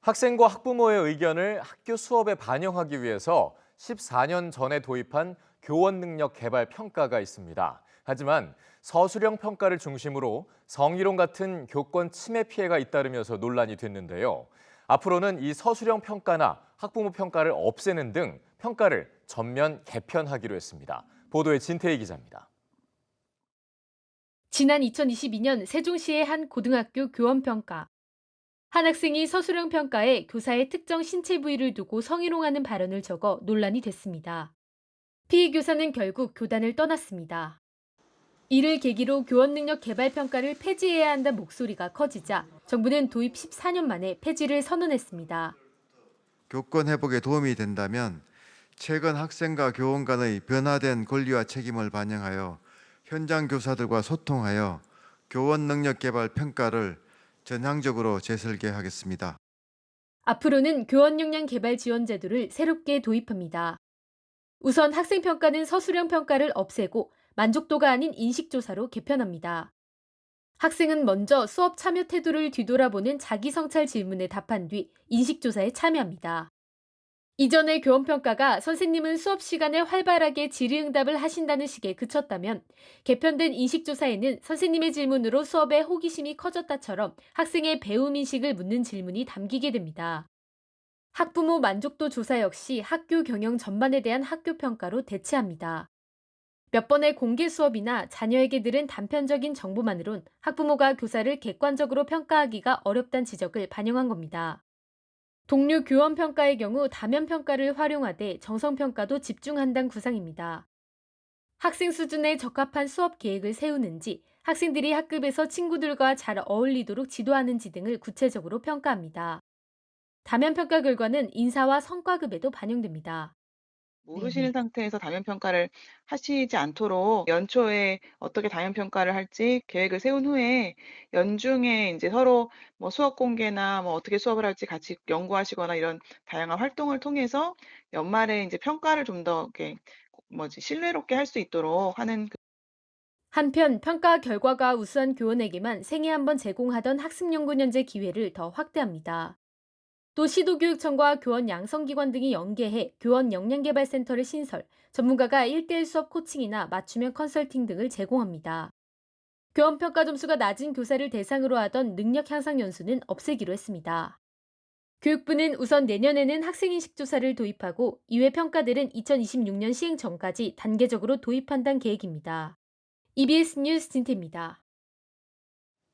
학생과 학부모의 의견을 학교 수업에 반영하기 위해서 14년 전에 도입한 교원 능력 개발 평가가 있습니다. 하지만 서술형 평가를 중심으로 성희롱 같은 교권 침해 피해가 잇따르면서 논란이 됐는데요. 앞으로는 이 서술형 평가나 학부모 평가를 없애는 등 평가를 전면 개편하기로 했습니다. 보도에 진태희 기자입니다. 지난 2022년 세종시의 한 고등학교 교원평가. 한 학생이 서술형 평가에 교사의 특정 신체 부위를 두고 성희롱하는 발언을 적어 논란이 됐습니다. 피해 교사는 결국 교단을 떠났습니다. 이를 계기로 교원 능력 개발 평가를 폐지해야 한다는 목소리가 커지자 정부는 도입 14년 만에 폐지를 선언했습니다. 교권 회복에 도움이 된다면 최근 학생과 교원 간의 변화된 권리와 책임을 반영하여 현장 교사들과 소통하여 교원 능력 개발 평가를 전향적으로 재설계하겠습니다. 앞으로는 교원 역량 개발 지원 제도를 새롭게 도입합니다. 우선 학생 평가는 서술형 평가를 없애고 만족도가 아닌 인식조사로 개편합니다. 학생은 먼저 수업 참여 태도를 뒤돌아보는 자기 성찰 질문에 답한 뒤 인식조사에 참여합니다. 이전의 교원평가가 선생님은 수업 시간에 활발하게 질의응답을 하신다는 식에 그쳤다면 개편된 인식조사에는 선생님의 질문으로 수업에 호기심이 커졌다처럼 학생의 배움 인식을 묻는 질문이 담기게 됩니다. 학부모 만족도 조사 역시 학교 경영 전반에 대한 학교 평가로 대체합니다. 몇 번의 공개 수업이나 자녀에게 들은 단편적인 정보만으론 학부모가 교사를 객관적으로 평가하기가 어렵다는 지적을 반영한 겁니다. 동료 교원 평가의 경우 다면 평가를 활용하되 정성 평가도 집중한다는 구상입니다. 학생 수준에 적합한 수업 계획을 세우는지, 학생들이 학급에서 친구들과 잘 어울리도록 지도하는지 등을 구체적으로 평가합니다. 다면 평가 결과는 인사와 성과급에도 반영됩니다. 모르시는 상태에서 다면 평가를 하시지 않도록 연초에 어떻게 다면 평가를 할지 계획을 세운 후에 연중에 이제 서로 뭐 수업 공개나 뭐 어떻게 수업을 할지 같이 연구하시거나 이런 다양한 활동을 통해서 연말에 이제 평가를 좀 더 이렇게 뭐지 신뢰롭게 할 수 있도록 하는 그 한편 평가 결과가 우수한 교원에게만 생애 한번 제공하던 학습연구년제 기회를 더 확대합니다. 또 시도교육청과 교원 양성기관 등이 연계해 교원 역량개발센터를 신설, 전문가가 1대1 수업 코칭이나 맞춤형 컨설팅 등을 제공합니다. 교원 평가 점수가 낮은 교사를 대상으로 하던 능력 향상 연수는 없애기로 했습니다. 교육부는 우선 내년에는 학생인식 조사를 도입하고 이외 평가들은 2026년 시행 전까지 단계적으로 도입한다는 계획입니다. EBS 뉴스 진태입니다.